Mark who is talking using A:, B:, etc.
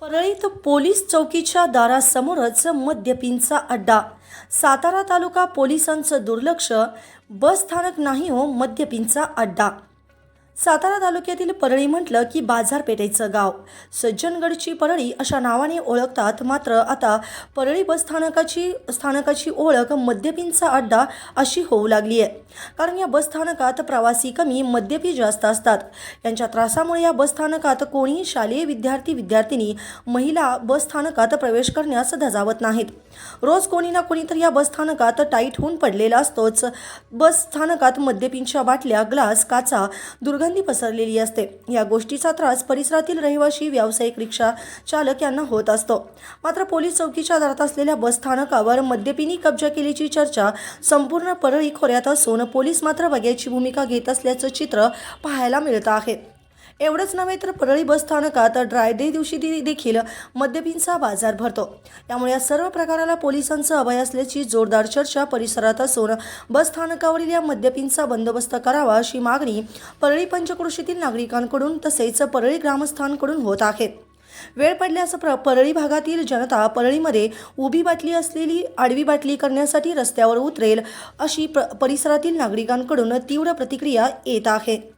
A: परळीत police चौकीच्या दारासमोरच मद्यपींचा अड्डा. सातारा तालुका पोलिसांचं दुर्लक्ष. बस स्थानक नाही हो मद्यपींचा अड्डा. सातारा तालुक्यातील परळी म्हटलं की बाजारपेठेचं गाव. सज्जनगडची परळी अशा नावाने ओळखतात. मात्र आता परळी बस स्थानकाची स्थानकाची ओळख मद्यपींचा अड्डा अशी होऊ लागली आहे. कारण या बस स्थानकात प्रवासी कमी मद्यपी जास्त असतात. यांच्या त्रासामुळे या बस स्थानकात कोणीही शालेय विद्यार्थी विद्यार्थिनी महिला बस स्थानकात प्रवेश करण्यास धजावत नाहीत. रोज कोणी ना कोणीतरी या बस स्थानकात टाईट होऊन पडलेला असतोच. बस स्थानकात मद्यपींच्या बाटल्या ग्लास काचा दुर्गंधी पसरलेली असते. या गोष्टीचा त्रास परिसरातील रहिवासी व्यावसायिक रिक्षा चालक यांना होत असतो. मात्र पोलीस चौकीच्या दारात असलेल्या बस स्थानकावर मद्यपिनी कब्जा केल्याची चर्चा संपूर्ण परळी खोऱ्यात असून पोलीस मात्र वगैरेची भूमिका घेत असल्याचं चित्र पाहायला मिळतं आहे. एवढंच नव्हे तर परळी बस स्थानकात ड्राय डे दिवशी देखील मद्यपींचा बाजार भरतो. त्यामुळे या सर्व प्रकाराला पोलिसांचं अभय असल्याची जोरदार चर्चा परिसरात असून बस स्थानकावरील या मद्यपींचा बंदोबस्त करावा अशी मागणी परळी पंचक्रोशीतील नागरिकांकडून तसेच परळी ग्रामस्थांकडून होत आहे. वेळ पडल्यास प्र परळी भागातील जनता परळीमध्ये उभी बाटली असलेली आडवी बाटली करण्यासाठी रस्त्यावर उतरेल अशी प्र परिसरातील नागरिकांकडून तीव्र प्रतिक्रिया येत आहे.